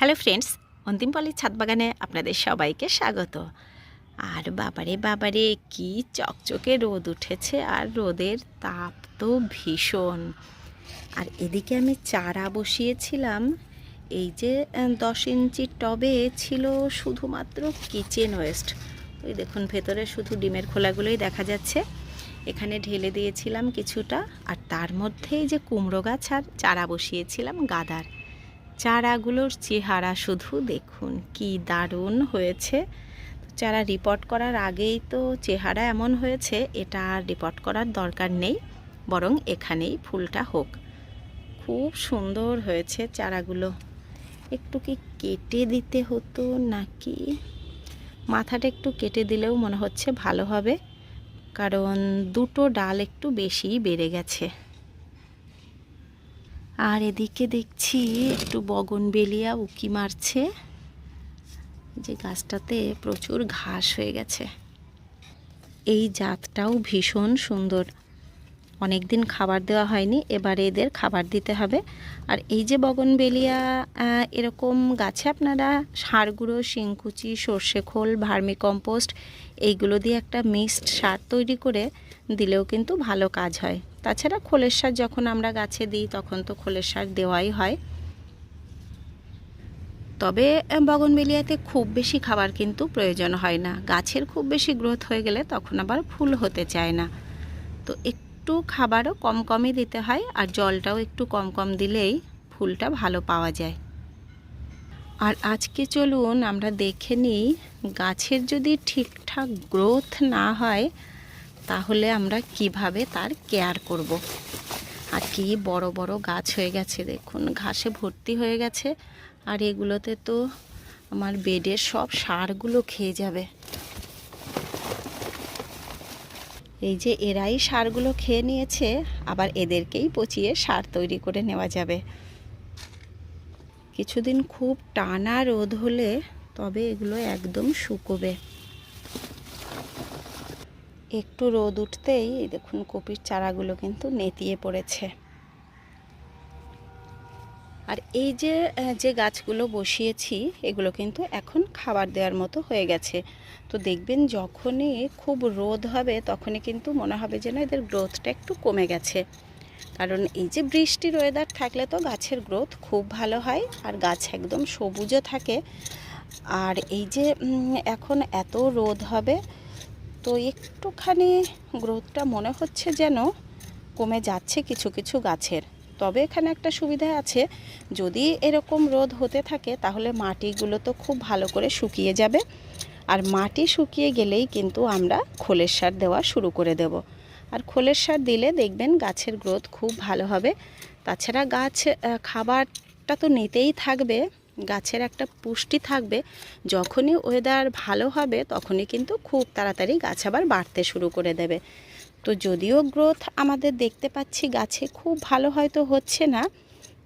Hello friends অন্তিম পল্লীর ছাদ বাগানে আপনাদের সবাইকে স্বাগত। আর বাবারে বাবারে, কি চকচকে রোদ উঠেছে আর রোদের তাপ তো ভীষণ। আর এদিকে আমি চারা বসিয়েছিলাম। এই যে দশ ইঞ্চির টবে ছিল শুধুমাত্র কিচেন ওয়েস্ট ওই দেখুন, ভেতরে শুধু ডিমের খোলাগুলোই দেখা যাচ্ছে। এখানে ঢেলে দিয়েছিলাম কিছুটা। আর তার মধ্যেই যে কুমড়ো গাছ আর চারা বসিয়েছিলাম গাদার। চারাগুলোর চেহারা শুধু দেখুন, কি দারুণ হয়েছে। চারা রিপোর্ট করার আগেই তো চেহারা এমন হয়েছে, এটা আর রিপোর্ট করার দরকার নেই, বরং এখানেই ফুলটা হোক। খুব সুন্দর হয়েছে চারাগুলো। একটু কি কেটে দিতে হতো নাকি? মাথাটা একটু কেটে দিলেও মনে হচ্ছে ভালো হবে, কারণ দুটো ডাল একটু বেশিই বেড়ে গেছে। আর এদিকে দেখছি একটু বগনবেলিয়া উকি মারছে। যে গাছটাতে প্রচুর ঘাস হয়ে গেছে। এই জাতটাও ভীষণ সুন্দর। অনেক দিন খাবার দেওয়া হয়নি, এবারে এদের খাবার দিতে হবে। আর এই যে বগনবেলিয়া এরকম গাছে আপনারা সার গুঁড়ো, শিংকুচি, সর্ষে খোল, ভার্মি কম্পোস্ট, এইগুলো দিয়ে একটা মিক্সড সার তৈরি করে দিলেও কিন্তু ভালো কাজ হয়। তাছাড়া খোলের সার যখন আমরা গাছে দিই, তখন তো খোলের সার দেওয়াই হয়। তবে বগনবেলিয়াতে খুব বেশি খাবার কিন্তু প্রয়োজন হয় না। গাছের খুব বেশি গ্রোথ হয়ে গেলে তখন আবার ফুল হতে চায় না। তো একটু খাবারও কম কমই দিতে হয়, আর জলটাও একটু কম কম দিলেই ফুলটা ভালো পাওয়া যায়। আর আজকে চলুন আমরা দেখে নিই, গাছের যদি ঠিকঠাক গ্রোথ না হয় তাহলে আমরা কীভাবে তার কেয়ার করব। আর কি বড় বড় গাছ হয়ে গেছে, দেখুন। ঘাসে ভর্তি হয়ে গেছে। আর এগুলোতে তো আমার বেডের সব সারগুলো খেয়ে যাবে। এই যে এরাই সারগুলো খেয়ে নিয়েছে, আবার এদেরকেই পচিয়ে সার তৈরি করে নেওয়া যাবে। কিছুদিন খুব টানা রোদ হলে তবে এগুলো একদম শুকোবে। একটু রোদ উঠতেই দেখুন কপির চারাগুলো কিন্তু নেতিয়ে পড়েছে। আর এই যে যে গাছগুলো বসিয়েছি, এগুলো কিন্তু এখন খাবার দেওয়ার মতো হয়ে গেছে। তো দেখবেন যখনই খুব রোদ হবে, তখনই কিন্তু মনে হবে যেন এদের গ্রোথটা একটু কমে গেছে। কারণ এই যে বৃষ্টির ওয়েদার থাকলে তো গাছের গ্রোথ খুব ভালো হয়, আর গাছ একদম সবুজও থাকে। আর এই যে এখন এত রোদ হবে তো একটুখানি গ্রোথটা মনে হচ্ছে যেন কমে যাচ্ছে কিছু কিছু গাছের। তবে এখানে একটা সুবিধা আছে, যদি এরকম রোদ হতে থাকে তাহলে মাটিগুলো তো খুব ভালো করে শুকিয়ে যাবে। আর মাটি শুকিয়ে গেলেই কিন্তু আমরা খোলের সার দেওয়া শুরু করে দেব। আর খোলের সার দিলে দেখবেন গাছের গ্রোথ খুব ভালো হবে। তাছাড়া গাছ খাবারটা তো নিতেই থাকবে। গাছের একটা পুষ্টি থাকবে, যখনই ওয়েদার ভালো হবে, তখনই কিন্তু খুব তাড়াতাড়ি গাছ আবার বাড়তে শুরু করে দেবে। তো যদিও গ্রোথ আমাদের দেখতে পাচ্ছি গাছে খুব ভালো হয়তো হচ্ছে না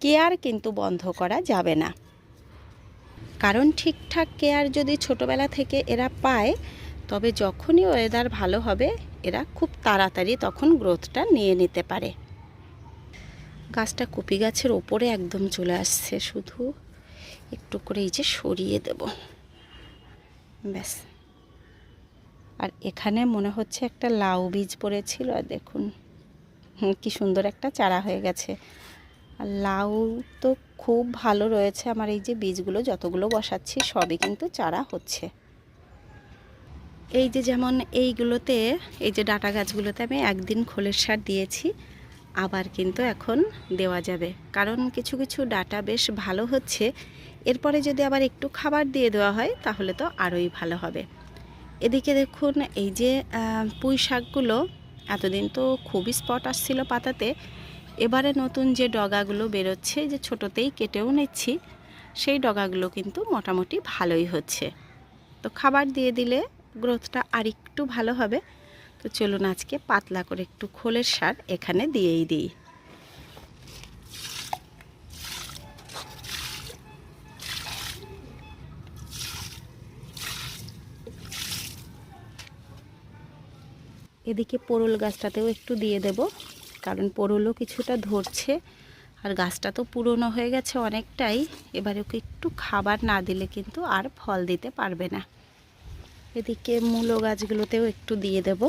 কেয়ার কিন্তু বন্ধ করা যাবে না। কারণ ঠিকঠাক কেয়ার যদি ছোটবেলা থেকে এরা পায়, তবে যখনই ওয়েদার ভালো হবে, এরা খুব তাড়াতাড়ি তখন গ্রোথটা নিয়ে নিতে পারে। গাছটা কপি গাছের ওপরে একদম চলে আসছে শুধু। একটু করে এই যে সরিয়ে দেব। ব্যাস। আর এখানে মনে হচ্ছে একটা লাউ বীজ পড়েছিল, আর দেখুন কি সুন্দর একটা চারা হয়ে গেছে। আর লাউ তো খুব ভালো রয়েছে, আমার এই যে বীজগুলো যতগুলো বসাচ্ছি, সবই কিন্তু চারা হচ্ছে। এই যে যেমন এইগুলোতে, এই যে ডাটা গাছগুলোতে আমি একদিন খোলের সার দিয়েছি, আবার কিন্তু এখন দেওয়া যাবে। কারণ কিছু কিছু ডাটা বেশ ভালো হচ্ছে এরপরে যদি আবার একটু খাবার দিয়ে দেওয়া হয়, তাহলে তো আরোই ভালো হবে। এদিকে দেখুন, এই যে পুঁই শাকগুলো, এতদিন তো খুবই স্পট আসছিল পাতাতে। এবারে নতুন যে ডগাগুলো বেরোচ্ছে, যে ছোটোতেই কেটেও নিচ্ছি, সেই ডগাগুলো কিন্তু মোটামুটি ভালোই হচ্ছে। তো খাবার দিয়ে দিলে গ্রোথটা আর একটু ভালো হবে। তো চলুন আজকে পাতলা করে একটু খোলের সার এখানে দিয়েই দিই। এদিকে পোড়ল গাছটাতেও একটু দিয়ে দেব, কারণ পোড়লও কিছুটা ধরছে। আর গাছটা তো পুরনো হয়ে গেছে অনেকটাই, এবারে ওকে একটু খাবার না দিলে কিন্তু আর ফল দিতে পারবে না। এদিকে মূলো গাছগুলোতেও একটু দিয়ে দেব।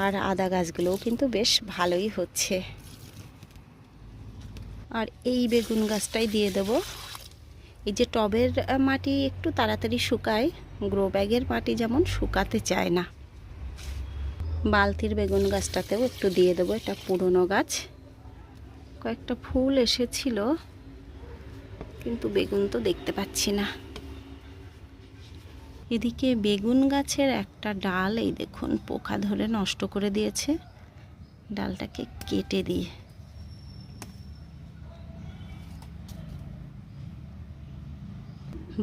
আর আদা গাছগুলোও কিন্তু বেশ ভালোই হচ্ছে। আর এই বেগুন গাছটাই দিয়ে দেব। এই যে টবের মাটি একটু তাড়াতাড়ি শুকায়, গ্রো ব্যাগের মাটি যেমন শুকাতে চায় না। বালতির বেগুন গাছটাতেও একটু দিয়ে দেবো এটা পুরনো গাছ। কয়েকটা ফুল এসেছিল, কিন্তু বেগুন তো দেখতে পাচ্ছি না। এদিকে বেগুন গাছের একটা ডাল, এই দেখুন, পোকা ধরে নষ্ট করে দিয়েছে। ডালটাকে কেটে দিয়ে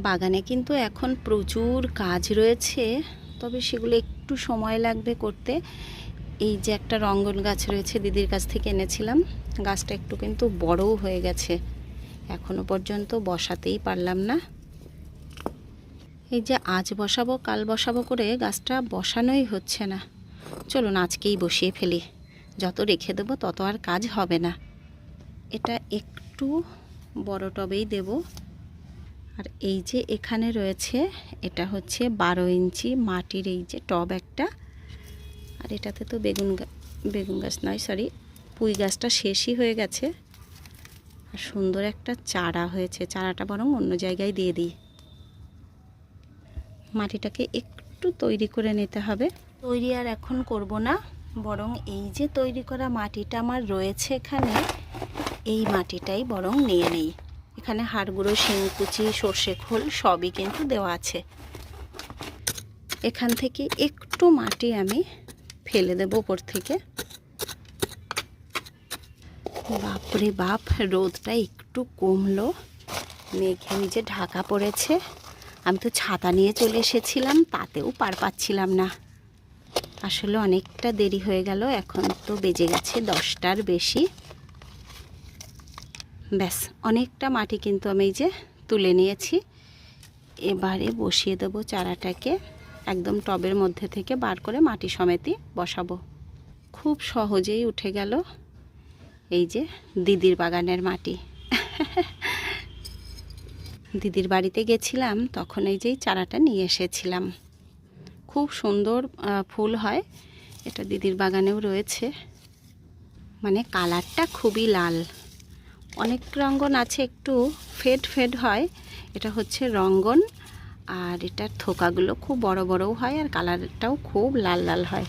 বাগানে কিন্তু এখন প্রচুর কাজ রয়েছে, তবে সেগুলো একটু সময় লাগবে করতে। এই যে একটা রঙ্গন গাছ রয়েছে, দিদির কাছ থেকে এনেছিলাম। গাছটা একটু কিন্তু বড়ও হয়ে গেছে। এখনও পর্যন্ত বসাতেই পারলাম না। এই যে আজ বসাবো, কাল বসাবো করে গাছটা বসানোই হচ্ছে না। চলুন আজকেই বসিয়ে ফেলি। যত রেখে দেবো তত আর কাজ হবে না। এটা একটু বড় টবেই দেবো। আর এই যে এখানে রয়েছে, এটা হচ্ছে বারো ইঞ্চি মাটির এই যে টব একটা। আর এটাতে তো বেগুন বেগুন গাছ নয় সরি পুঁই গাছটা শেষই হয়ে গেছে। আর সুন্দর একটা চারা হয়েছে, চারাটা বরং অন্য জায়গায় দিয়ে দিই। মাটিটাকে একটু তৈরি করে নিতে হবে। তৈরি আর এখন করব না, বরং এই যে তৈরি করা মাটিটা আমার রয়েছে এখানে, এই মাটিটাই বরং নিয়ে নেই। এখানে হাড় গুঁড়ো হাড়গুঁড়ো, শিংকুচি, সর্ষে খোল সবই কিন্তু দেওয়া আছে। এখান থেকে একটু মাটি আমি ফেলে দেব উপর থেকে। বাপরে বাপ, রোদটা একটু কমলো। মেঘে নিজে ঢাকা পড়েছে। আমি তো ছাতা নিয়ে চলে এসেছিলাম, তাতেও পার পাচ্ছিলাম না। আসলে অনেকটা দেরি হয়ে গেল, এখন তো বেজে গেছে দশটার বেশি। ব্যাস, অনেকটা মাটি কিন্তু আমি এই যে তুলে নিয়েছি। এবারে বসিয়ে দেবো চারাটাকে, একদম টবের মধ্যে থেকে বার করে মাটি সমেতই বসাবো। খুব সহজেই উঠে গেল এই যে দিদির বাগানের মাটি। দিদির বাড়িতে গেছিলাম, তখন এই যে চারাটা নিয়ে এসেছিলাম। খুব সুন্দর ফুল হয়, এটা দিদির বাগানেও রয়েছে। মানে কালারটা খুবই লাল। অনেক রঙ্গন আছে, একটু ফেড ফেড হয়। এটা হচ্ছে রঙ্গন, আর এটার থোকাগুলো খুব বড় বড়ও হয়, আর কালারটাও খুব লাল লাল হয়।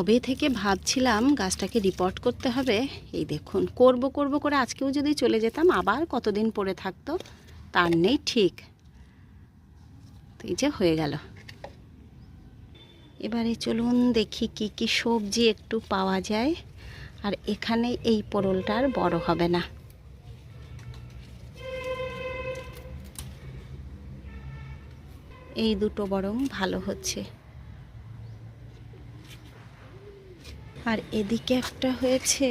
কবে থেকে ভাবছিলাম গাছটাকে রিপোর্ট করতে হবে? এই দেখুন, করব করব করে আজকেও যদি চলে যেতাম, আবার কতদিন পরে থাকতো? তার নেই ঠিক। এই যে হয়ে গেল। এবারে চলুন দেখি কি কি সবজি একটু পাওয়া যায়। আর এখানে এই পোড়লটা আর বড় হবে না। এই দুটো বরং ভালো হচ্ছে। আর এদিকে একটা হয়েছে,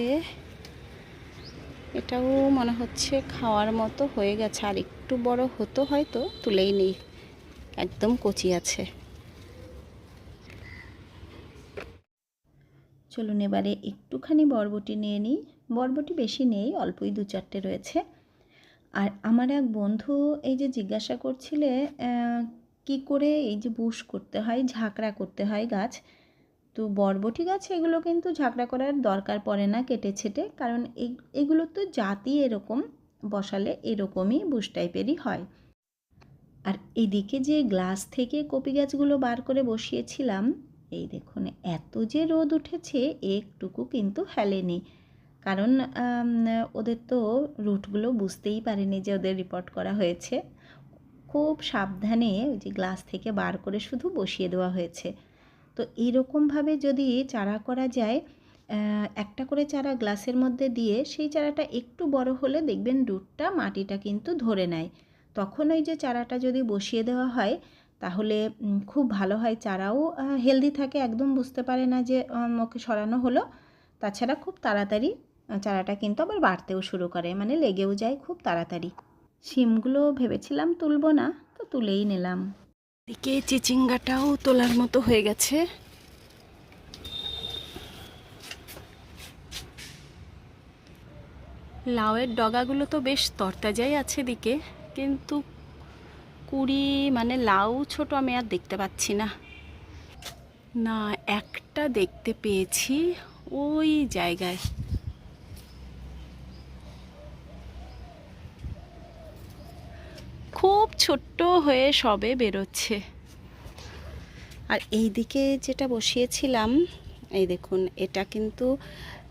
এটাও মনে হচ্ছে খাওয়ার মতো হয়ে গেছে। আর একটু বড় হতো হয়তো, তুলেই নেই। একদম কচি আছে। চলুন এবারে একটুখানি বরবটি নিয়ে নিই। বরবটি বেশি নেই, অল্পই দু চারটে রয়েছে। আর আমার এক বন্ধু এই যে জিজ্ঞাসা করছিলে কি করে এই যে বুশ করতে হয়, ঝাঁকড়া করতে হয় গাছ তো বরবটি গাছ এগুলো কিন্তু ঝাঁকড়া করার দরকার পড়ে না কেটে ছেটে। কারণ এগুলো তো জাতি এরকম, বসালে এরকমই বুশ টাইপেরই হয়। আর এদিকে যে গ্লাস থেকে কপি গাছগুলো বার করে বসিয়েছিলাম, এই দেখুন, এত যে রোদ উঠেছে, একটুকু কিন্তু হেলেনি। কারণ ওদের তো রুটগুলো বুঝতেই পারেনি যে ওদের রিপোর্ট করা হয়েছে। খুব সাবধানে ওই যে গ্লাস থেকে বার করে শুধু বসিয়ে দেওয়া হয়েছে। তো এইরকমভাবে যদি চারা করা যায় একটা করে চারা গ্লাসের মধ্যে দিয়ে সেই চারাটা একটু বড় হলে দেখবেন রুটটা মাটিটা কিন্তু ধরে নেয়। তখন ওই যে চারাটা যদি বসিয়ে দেওয়া হয়, তাহলে খুব ভালো হয়। চারাও হেলদি থাকে। একদম বুঝতে পারে না যে ওকে সরানো হলো। তাছাড়া খুব তাড়াতাড়ি চারাটা কিন্তু আবার বাড়তেও শুরু করে। মানে লেগেও যায় খুব তাড়াতাড়ি। শিমগুলো ভেবেছিলাম তুলবো না, তো তুলেই নিলাম। এদিকে চিচিঙ্গাটাও তোলার মতো হয়ে গেছে। লাউয়ের ডগাগুলো তো বেশ তরতাজাই আছে দিকে কিন্তু কুড়ি মানে লাউ ছোট আমি আর দেখতে পাচ্ছি না। না, একটা দেখতে পেয়েছি ওই জায়গায়। খুব ছোট্ট হয়ে সবে বেরোচ্ছে। আর এই দিকে যেটা বসিয়েছিলাম, এই দেখুন, এটা কিন্তু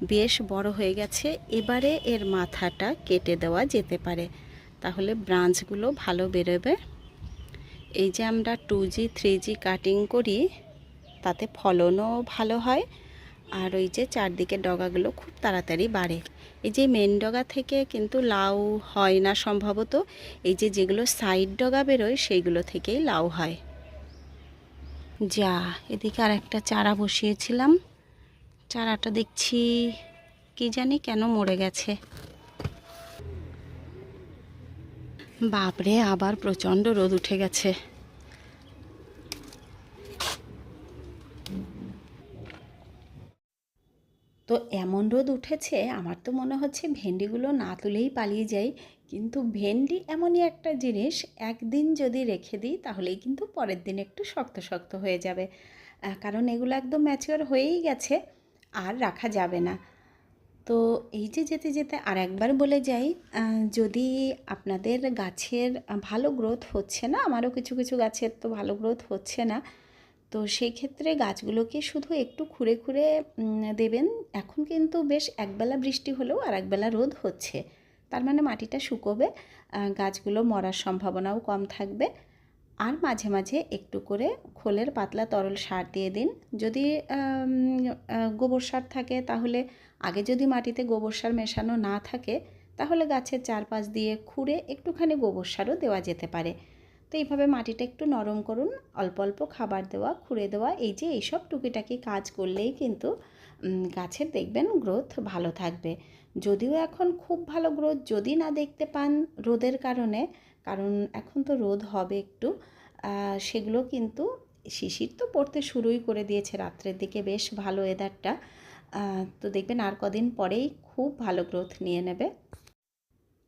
বেশ বড় হয়ে গেছে। এবারে এর মাথাটা কেটে দেওয়া যেতে পারে। তাহলে ব্রাঞ্চগুলো ভালো বেরোবে। এই যে আমরা two G, three G cutting করি, তাতে ফলনও ভালো হয়। আর ওই যে চারদিকে ডগাগুলো খুব তাড়াতাড়ি বাড়ে। এই যে মেন ডগা থেকে কিন্তু লাউ হয় না সম্ভবত, এই যে যেগুলো সাইড ডগা বেরোয় সেইগুলো থেকেই লাউ হয়। যা, এদিকে আর একটা চারা বসিয়েছিলাম। চারাটা দেখছি কি জানি কেন মরে গেছে। বাপরে, আবার প্রচণ্ড রোদ উঠে গেছে। এমন রোদ উঠেছে, আমার তো মনে হচ্ছে ভেন্ডিগুলো না তুলেই পালিয়ে যাই। কিন্তু ভেন্ডি এমনই একটা জিনিস, একদিন যদি রেখে দিই তাহলেই কিন্তু পরের দিন একটু শক্ত শক্ত হয়ে যাবে। কারণ এগুলো একদম ম্যাচিওর হয়েই গেছে, আর রাখা যাবে না। তো এই যে যেতে যেতে আর একবার বলে যাই যদি আপনাদের গাছের ভালো গ্রোথ হচ্ছে না, আমারও কিছু কিছু গাছের তো ভালো গ্রোথ হচ্ছে না তো সেই ক্ষেত্রে গাছগুলোকে শুধু একটু খুঁড়ে খুঁড়ে দেবেন। এখন কিন্তু বেশ একবেলা বৃষ্টি হলেও আর একবেলা রোদ হচ্ছে। তার মানে মাটিটা শুকোবে গাছগুলো মরার সম্ভাবনাও কম থাকবে। আর মাঝে মাঝে একটু করে খোলের পাতলা তরল সার দিয়ে দিন। যদি গোবর সার থাকে, তাহলে আগে যদি মাটিতে গোবর সার মেশানো না থাকে, তাহলে গাছের চারপাশ দিয়ে খুঁড়ে একটুখানি গোবর সারও দেওয়া যেতে পারে। তো এইভাবে মাটিটা একটু নরম করুন, অল্প অল্প খাবার দেওয়া, খুঁড়ে দেওয়া, এই যে এইসব টুকিটাকি কাজ করলেই কিন্তু গাছের দেখবেন গ্রোথ ভালো থাকবে। যদিও এখন খুব ভালো গ্রোথ যদি না দেখতে পান রোদের কারণে, কারণ এখন তো রোদ হবে একটু সেগুলো কিন্তু শিশির তো পড়তে শুরুই করে দিয়েছে রাত্রের দিকে, বেশ ভালো ওয়েদারটা তো দেখবেন আর কদিন পরেই খুব ভালো গ্রোথ নিয়ে নেবে।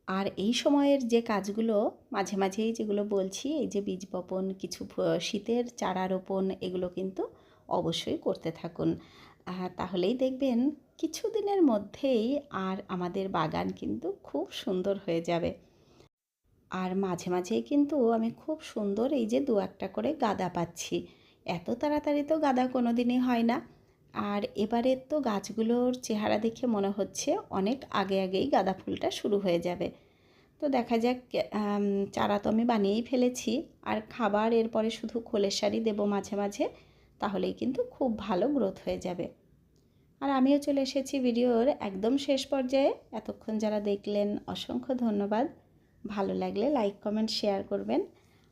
আর এই সময়ের যে কাজগুলো মাঝে মাঝেই যেগুলো বলছি, এই যে বীজ বপন, কিছু শীতের চারা রোপণ, এগুলো কিন্তু অবশ্যই করতে থাকুন। তাহলেই দেখবেন কিছুদিনের মধ্যেই আর আমাদের বাগান কিন্তু খুব সুন্দর হয়ে যাবে। আর মাঝে মাঝেই কিন্তু আমি খুব সুন্দর এই যে দু একটা করে গাদা পাচ্ছি। এত তাড়াতাড়ি তো গাদা কোনো দিনই হয় না। আর এবারে তো গাছগুলোর চেহারা দেখে মনে হচ্ছে অনেক আগে আগেই গাঁদা ফুলটা শুরু হয়ে যাবে। তো দেখা যাক চারা তো আমি বানিয়েই ফেলেছি। আর খাবার এরপরে শুধু খোলের শাড়ি দেবো মাঝে মাঝে, তাহলেই কিন্তু খুব ভালো গ্রোথ হয়ে যাবে। আর আমিও চলে এসেছি ভিডিওর একদম শেষ পর্যায়ে। এতক্ষণ যারা দেখলেন, অসংখ্য ধন্যবাদ। ভালো লাগলে লাইক কমেন্ট শেয়ার করবেন।